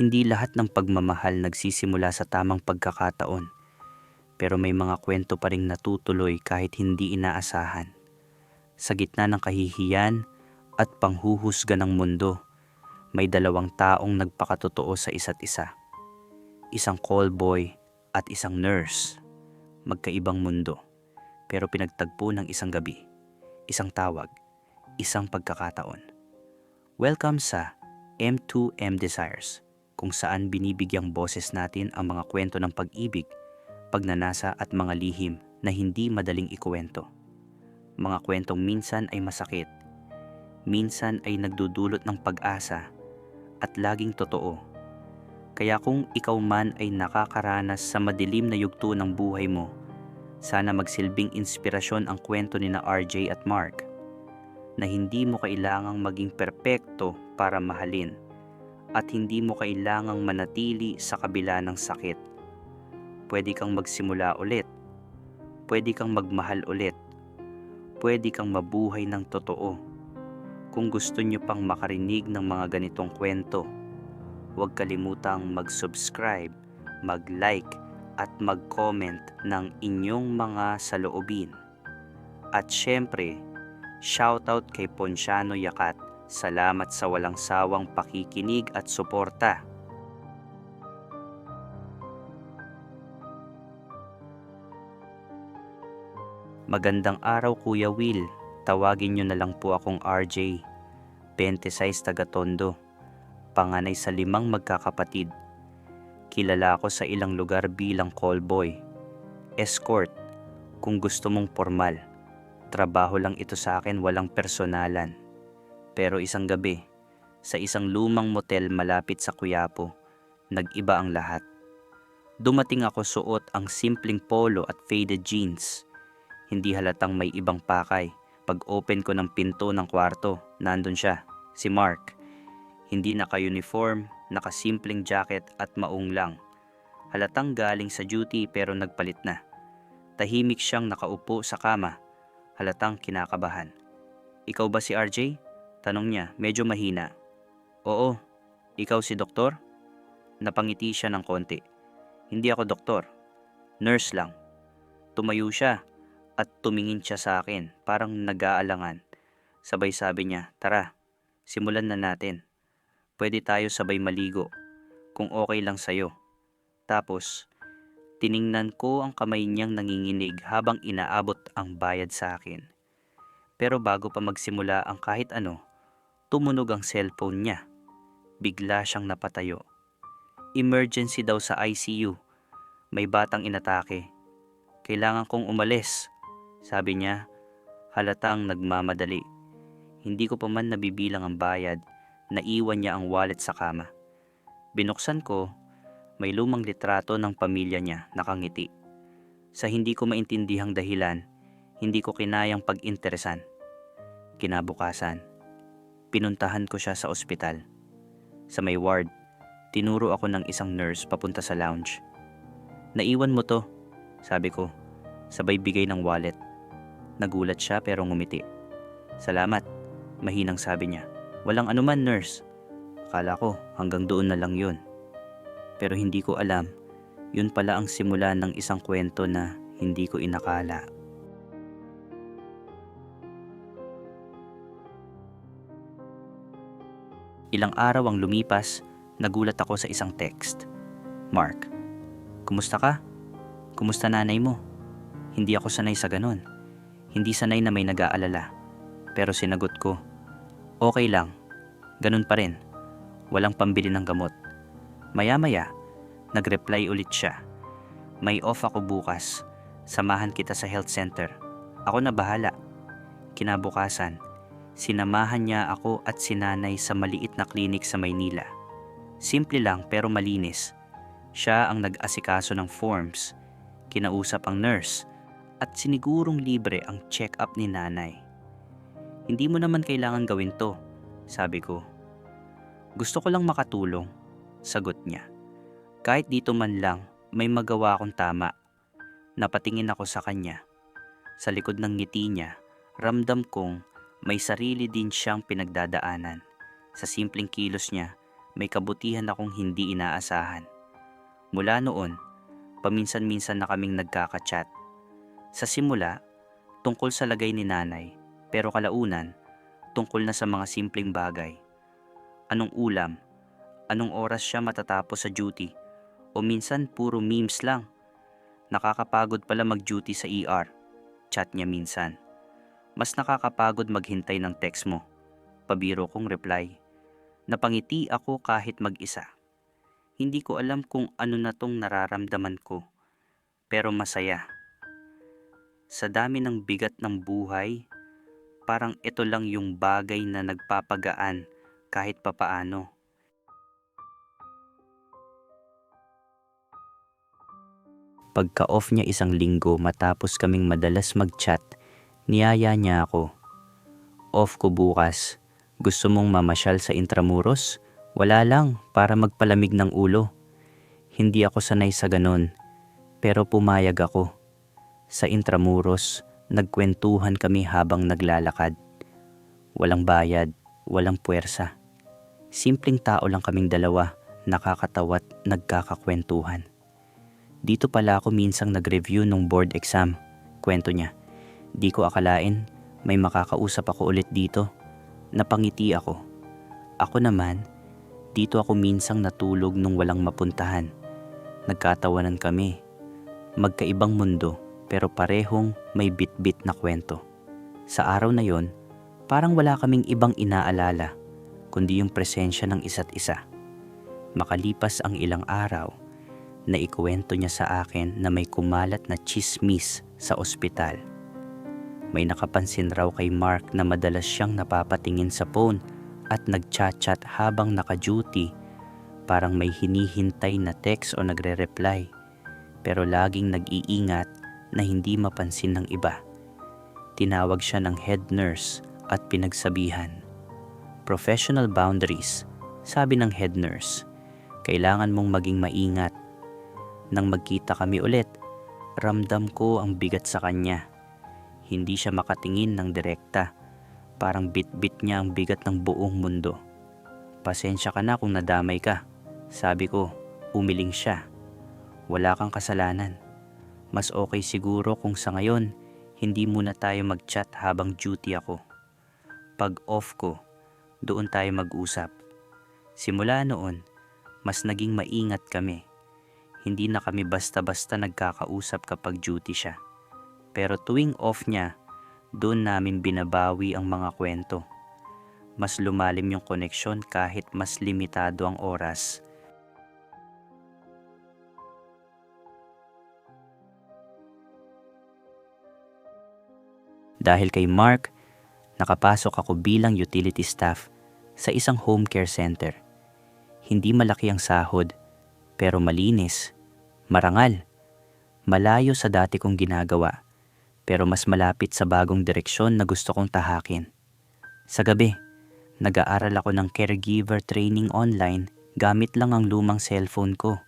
Hindi lahat ng pagmamahal nagsisimula sa tamang pagkakataon. Pero may mga kwento pa rin natutuloy kahit hindi inaasahan. Sa gitna ng kahihiyan at panghuhusga ng mundo, may dalawang taong nagpakatotoo sa isa't isa. Isang callboy at isang nurse. Magkaibang mundo, pero pinagtagpo ng isang gabi, isang tawag, isang pagkakataon. Welcome sa M2M Desires, kung saan binibigyang boses natin ang mga kwento ng pag-ibig, pagnanasa at mga lihim na hindi madaling ikuwento. Mga kwentong minsan ay masakit, minsan ay nagdudulot ng pag-asa, at laging totoo. Kaya kung ikaw man ay nakakaranas sa madilim na yugto ng buhay mo, sana magsilbing inspirasyon ang kwento ni na RJ at Mark na hindi mo kailangang maging perpekto para mahalin at hindi mo kailangang manatili sa kabila ng sakit. Pwede kang magsimula ulit. Pwede kang magmahal ulit. Pwede kang mabuhay ng totoo. Kung gusto nyo pang makarinig ng mga ganitong kwento, huwag kalimutang mag-subscribe, mag-like, at mag-comment ng inyong mga saloobin. At syempre, shoutout kay Ponciano Yakat. Salamat sa walang sawang pakikinig at suporta. Magandang araw Kuya Will. Tawagin nyo na lang po akong RJ. 26 taga Tondo. Panganay sa limang magkakapatid. Kilala ako sa ilang lugar bilang callboy. Escort, kung gusto mong formal. Trabaho lang ito sa akin walang personalan. Pero isang gabi, sa isang lumang motel malapit sa Kuyapo, nag-iba ang lahat. Dumating ako suot ang simpleng polo at faded jeans. Hindi halatang may ibang pakay. Pag open ko ng pinto ng kwarto, nandun siya, si Mark. Hindi naka-uniform, naka-simpleng jacket at maong lang. Halatang galing sa duty pero nagpalit na. Tahimik siyang nakaupo sa kama. Halatang kinakabahan. Ikaw ba si RJ? Tanong niya, medyo mahina. Oo, ikaw si doktor? Napangiti siya ng konti. Hindi ako doktor. Nurse lang. Tumayo siya at tumingin siya sa akin, parang nag-aalangan. Sabay sabi niya, tara, simulan na natin. Pwede tayo sabay maligo, kung okay lang sa'yo. Tapos, tiningnan ko ang kamay niyang nanginginig habang inaabot ang bayad sa akin. Pero bago pa magsimula ang kahit ano, tumunog ang cellphone niya. Bigla siyang napatayo. Emergency daw sa ICU. May batang inatake. Kailangan kong umalis. Sabi niya, halatang nagmamadali. Hindi ko pa man nabibilang ang bayad, naiwan niya ang wallet sa kama. Binuksan ko, may lumang litrato ng pamilya niya nakangiti. Sa hindi ko maintindihang dahilan, hindi ko kinayang pag-interesan. Kinabukasan, pinuntahan ko siya sa ospital. Sa may ward, tinuro ako ng isang nurse papunta sa lounge. Naiwan mo to, sabi ko, sabay bigay ng wallet. Nagulat siya pero ngumiti. Salamat, mahinang sabi niya. Walang anuman nurse. Akala ko hanggang doon na lang yun. Pero hindi ko alam, yun pala ang simula ng isang kwento na hindi ko inakala. Ilang araw ang lumipas, nagulat ako sa isang text. Mark, kumusta ka? Kumusta nanay mo? Hindi ako sanay sa ganon. Hindi sanay na may nag-aalala. Pero sinagot ko, okay lang. Ganun pa rin. Walang pambili ng gamot. Maya-maya, nag-reply ulit siya. May off ako bukas. Samahan kita sa health center. Ako na bahala. Kinabukasan, sinamahan niya ako at sinanay sa maliit na klinik sa Maynila. Simple lang pero malinis. Siya ang nag-asikaso ng forms, kinausap ang nurse, at sinigurong libre ang check-up ni nanay. Hindi mo naman kailangan gawin to, sabi ko. Gusto ko lang makatulong, sagot niya. Kahit dito man lang, may magawa akong tama. Napatingin ako sa kanya. Sa likod ng ngiti niya, ramdam kong may sarili din siyang pinagdadaanan. Sa simpleng kilos niya, may kabutihan akong hindi inaasahan. Mula noon, paminsan-minsan na kaming nagkaka-chat. Sa simula, tungkol sa lagay ni nanay, pero kalaunan, tungkol na sa mga simpleng bagay. Anong ulam? Anong oras siya matatapos sa duty? O minsan puro memes lang. Nakakapagod pala mag-duty sa ER. Chat niya minsan. Mas nakakapagod maghintay ng text mo. Pabiro kong reply. Napangiti ako kahit mag-isa. Hindi ko alam kung ano na tong nararamdaman ko. Pero masaya. Sa dami ng bigat ng buhay, parang ito lang yung bagay na nagpapagaan kahit papaano. Pagka-off niya isang linggo matapos kaming madalas mag-chat, niyaya niya ako. Off ko bukas. Gusto mong mamasyal sa Intramuros? Wala lang, para magpalamig ng ulo. Hindi ako sanay sa ganon, pero pumayag ako. Sa Intramuros, nagkwentuhan kami habang naglalakad. Walang bayad, walang puwersa. Simpleng tao lang kaming dalawa, nakakatawa't nagkakakwentuhan. Dito pala ako minsang nag-review nung board exam. Kwento niya. Di ko akalain may makakausap ako ulit dito. Napangiti ako. Ako naman, dito ako minsang natulog nung walang mapuntahan. Nagkatawanan kami. Magkaibang mundo pero parehong may bit-bit na kwento. Sa araw na yon, parang wala kaming ibang inaalala kundi yung presensya ng isa't isa. Makalipas ang ilang araw, na ikuwento niya sa akin na may kumalat na chismis sa ospital. May nakapansin raw kay Mark na madalas siyang napapatingin sa phone at nagchat-chat habang naka-duty. Parang may hinihintay na text o nagre-reply. Pero laging nag-iingat na hindi mapansin ng iba. Tinawag siya ng head nurse at pinagsabihan. Professional boundaries, sabi ng head nurse. Kailangan mong maging maingat nang magkita kami ulit, ramdam ko ang bigat sa kanya. Hindi siya makatingin ng direkta. Parang bit-bit niya ang bigat ng buong mundo. Pasensya ka na kung nadamay ka. Sabi ko, umiling siya. Wala kang kasalanan. Mas okay siguro kung sa ngayon, hindi muna tayo mag-chat habang duty ako. Pag off ko, doon tayo mag-usap. Simula noon, mas naging maingat kami hindi na kami basta-basta nagkakausap kapag duty siya. Pero tuwing off niya, doon namin binabawi ang mga kwento. Mas lumalim yung koneksyon kahit mas limitado ang oras. Dahil kay Mark, nakapasok ako bilang utility staff sa isang home care center. Hindi malaki ang sahod pero malinis, marangal, malayo sa dati kong ginagawa, pero mas malapit sa bagong direksyon na gusto kong tahakin. Sa gabi, nag-aaral ako ng caregiver training online gamit lang ang lumang cellphone ko.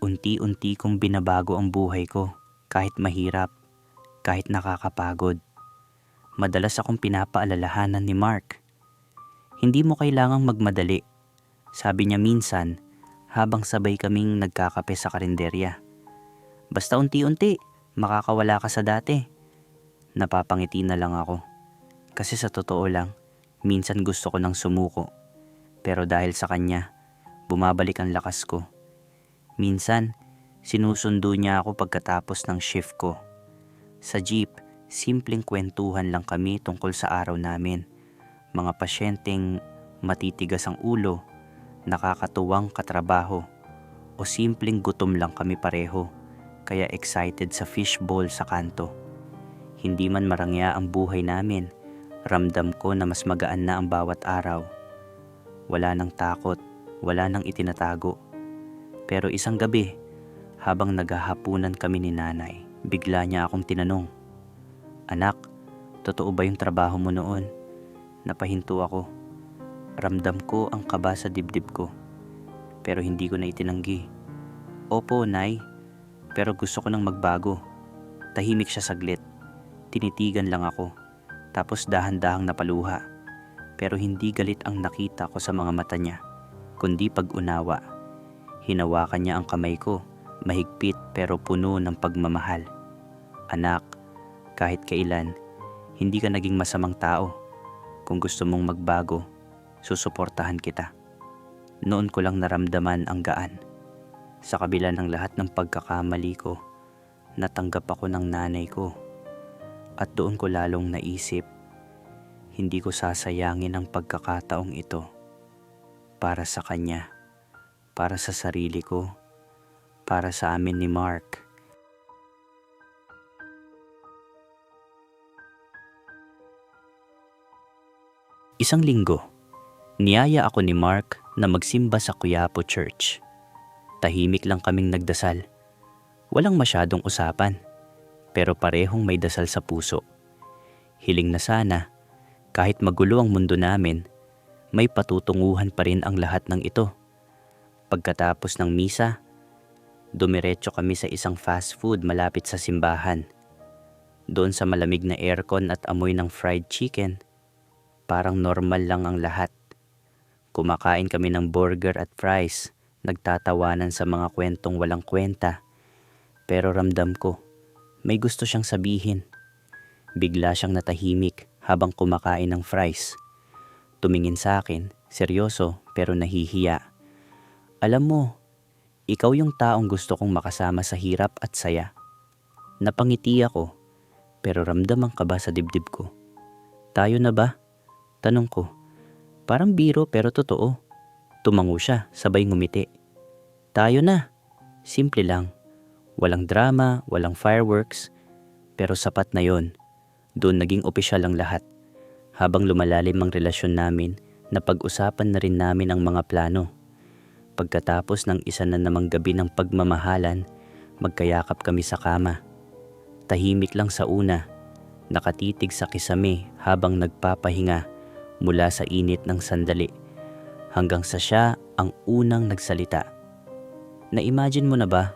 Unti-unti kong binabago ang buhay ko, kahit mahirap, kahit nakakapagod. Madalas akong pinapaalalahanan ni Mark. Hindi mo kailangang magmadali. Sabi niya minsan, habang sabay kaming nagkakape sa karinderya. Basta unti-unti, makakawala ka sa dati. Napapangiti na lang ako. Kasi sa totoo lang, minsan gusto ko nang sumuko. Pero dahil sa kanya, bumabalik ang lakas ko. Minsan, sinusundo niya ako pagkatapos ng shift ko. Sa jeep, simpleng kwentuhan lang kami tungkol sa araw namin. Mga pasyenteng matitigas ang ulo nakakatuwang katrabaho o simpleng gutom lang kami pareho kaya excited sa fishbowl sa kanto. Hindi man marangya ang buhay namin, ramdam ko na mas magaan na ang bawat araw. Wala nang takot, wala nang itinatago. Pero isang gabi, habang naghahapunan kami ni nanay, bigla niya akong tinanong, Anak, totoo ba yung trabaho mo noon? Napahinto ako Ramdam ko ang kaba sa dibdib ko. Pero hindi ko na itinanggi. Opo, Nay. Pero gusto ko nang magbago. Tahimik siya saglit. Tinitigan lang ako. Tapos dahan-dahang napaluha. Pero hindi galit ang nakita ko sa mga mata niya. kundi pag-unawa. Hinawakan niya ang kamay ko, mahigpit pero puno ng pagmamahal. Anak, kahit kailan, hindi ka naging masamang tao. Kung gusto mong magbago, susuportahan kita. Noon ko lang naramdaman ang gaan. Sa kabila ng lahat ng pagkakamali ko, natanggap ako ng nanay ko. At doon ko lalong naisip, hindi ko sasayangin ang pagkakataong ito para sa kanya, para sa sarili ko, para sa amin ni Mark. Isang linggo, niyaya ako ni Mark na magsimba sa Kuyapo Church. Tahimik lang kaming nagdasal. Walang masyadong usapan, pero parehong may dasal sa puso. Hiling na sana, kahit magulo ang mundo namin, may patutunguhan pa rin ang lahat ng ito. Pagkatapos ng misa, dumiretso kami sa isang fast food malapit sa simbahan. Doon sa malamig na aircon at amoy ng fried chicken, parang normal lang ang lahat. Kumakain kami ng burger at fries, nagtatawanan sa mga kwentong walang kwenta. Pero ramdam ko, may gusto siyang sabihin. Bigla siyang natahimik habang kumakain ng fries. Tumingin sa akin, seryoso pero nahihiya. Alam mo, ikaw yung taong gusto kong makasama sa hirap at saya. Napangiti ako, pero ramdam ang kaba sa dibdib ko. Tayo na ba? Tanong ko. Parang biro pero totoo. Tumango siya, sabay ngumiti. Tayo na. Simple lang. Walang drama, walang fireworks. Pero sapat na yon. Doon naging opisyal ang lahat. Habang lumalalim ang relasyon namin, napag-usapan na rin namin ang mga plano. Pagkatapos ng isa na namang gabi ng pagmamahalan, magkayakap kami sa kama. Tahimik lang sa una, nakatitig sa kisame habang nagpapahinga mula sa init ng sandali hanggang sa siya ang unang nagsalita. Na-imagine mo na ba,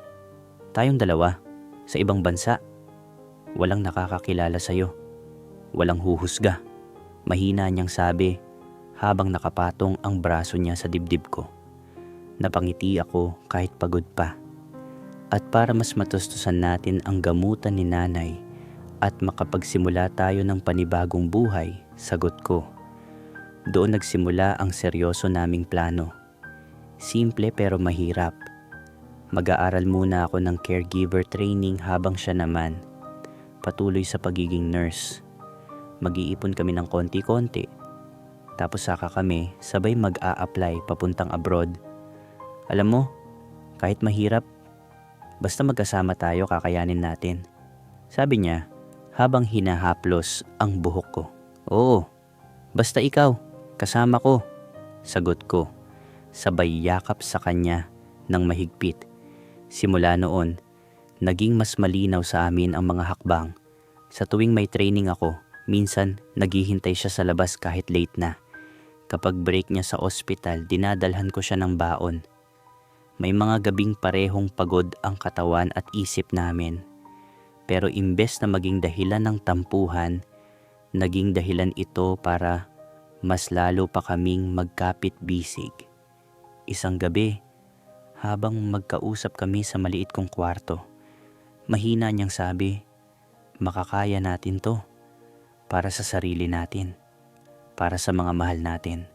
tayong dalawa, sa ibang bansa, walang nakakakilala sa'yo, walang huhusga. Mahina niyang sabi habang nakapatong ang braso niya sa dibdib ko. Napangiti ako kahit pagod pa. At para mas matustusan natin ang gamutan ni nanay at makapagsimula tayo ng panibagong buhay, sagot ko. Doon nagsimula ang seryoso naming plano. Simple pero mahirap. Mag-aaral muna ako ng caregiver training habang siya naman patuloy sa pagiging nurse. Mag-iipon kami ng konti-konti. Tapos saka kami sabay mag-a-apply papuntang abroad. Alam mo, kahit mahirap, basta magkasama tayo kakayanin natin. Sabi niya habang hinahaplos ang buhok ko. Oo, basta ikaw, kasama ko. Sagot ko, sabay yakap sa kanya ng mahigpit. Simula noon, naging mas malinaw sa amin ang mga hakbang. Sa tuwing may training ako, minsan naghihintay siya sa labas kahit late na. Kapag break niya sa ospital, dinadalhan ko siya ng baon. May mga gabing parehong pagod ang katawan at isip namin. Pero imbes na maging dahilan ng tampuhan, naging dahilan ito para mas lalo pa kaming magkapit bisig. Isang gabi, habang magkausap kami sa maliit kong kwarto. Mahina niyang sabi, makakaya natin to para sa sarili natin, para sa mga mahal natin.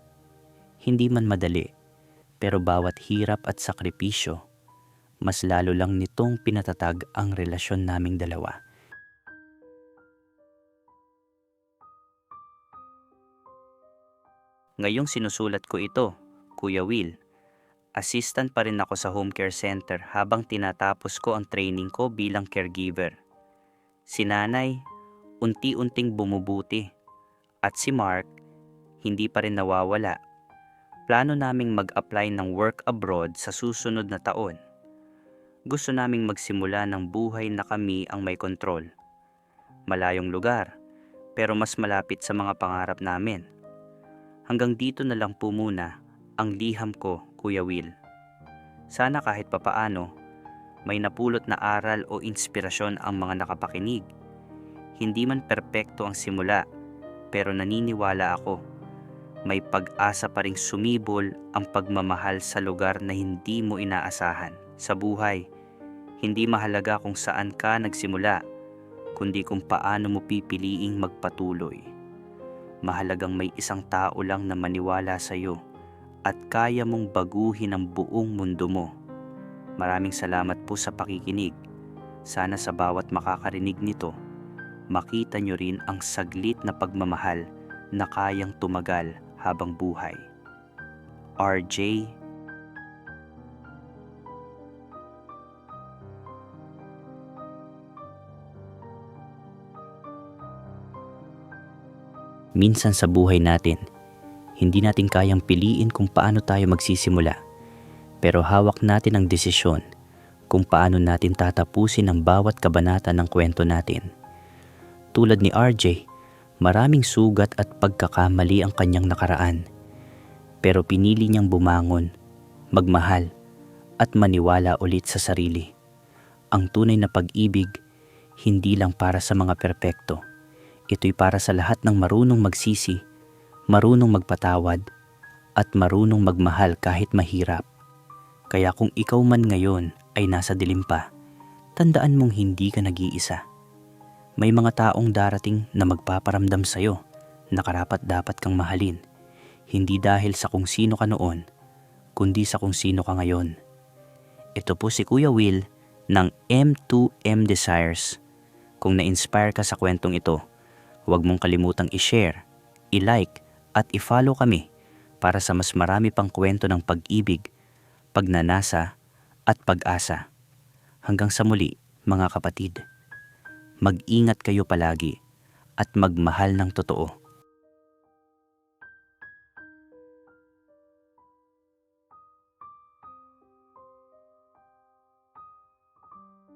Hindi man madali, pero bawat hirap at sakripisyo, mas lalo lang nitong pinatatag ang relasyon naming dalawa. Ngayong sinusulat ko ito, Kuya Will, assistant pa rin ako sa home care center habang tinatapos ko ang training ko bilang caregiver. Si nanay, unti-unting bumubuti. At si Mark, hindi pa rin nawawala. Plano naming mag-apply ng work abroad sa susunod na taon. Gusto naming magsimula ng buhay na kami ang may kontrol. Malayong lugar, pero mas malapit sa mga pangarap namin. Hanggang dito na lang po muna ang liham ko Kuya Will. Sana kahit papaano, may napulot na aral o inspirasyon ang mga nakapakinig. Hindi man perpekto ang simula, pero naniniwala ako. may pag-asa pa ring sumibol ang pagmamahal sa lugar na hindi mo inaasahan. Sa buhay, hindi mahalaga kung saan ka nagsimula, kundi kung paano mo pipiliing magpatuloy. Mahalagang may isang tao lang na maniwala sa iyo at kaya mong baguhin ang buong mundo mo. Maraming salamat po sa pakikinig. Sana sa bawat makakarinig nito, makita nyo rin ang saglit na pagmamahal na kayang tumagal habang buhay. RJ Minsan sa buhay natin, hindi natin kayang piliin kung paano tayo magsisimula. Pero hawak natin ang desisyon kung paano natin tatapusin ang bawat kabanata ng kwento natin. Tulad ni RJ, maraming sugat at pagkakamali ang kanyang nakaraan. Pero pinili niyang bumangon, magmahal, at maniwala ulit sa sarili. Ang tunay na pag-ibig, hindi lang para sa mga perpekto. Ito'y para sa lahat ng marunong magsisi, marunong magpatawad, at marunong magmahal kahit mahirap. Kaya kung ikaw man ngayon ay nasa dilim pa, tandaan mong hindi ka nag-iisa. May mga taong darating na magpaparamdam sa'yo na karapat dapat kang mahalin, hindi dahil sa kung sino ka noon, kundi sa kung sino ka ngayon. Ito po si Kuya Will ng M2M Desires. Kung na-inspire ka sa kwentong ito, huwag mong kalimutang i-share, i-like at i-follow kami para sa mas marami pang kwento ng pag-ibig, pagnanasa at pag-asa. Hanggang sa muli, mga kapatid. Mag-ingat kayo palagi at magmahal ng totoo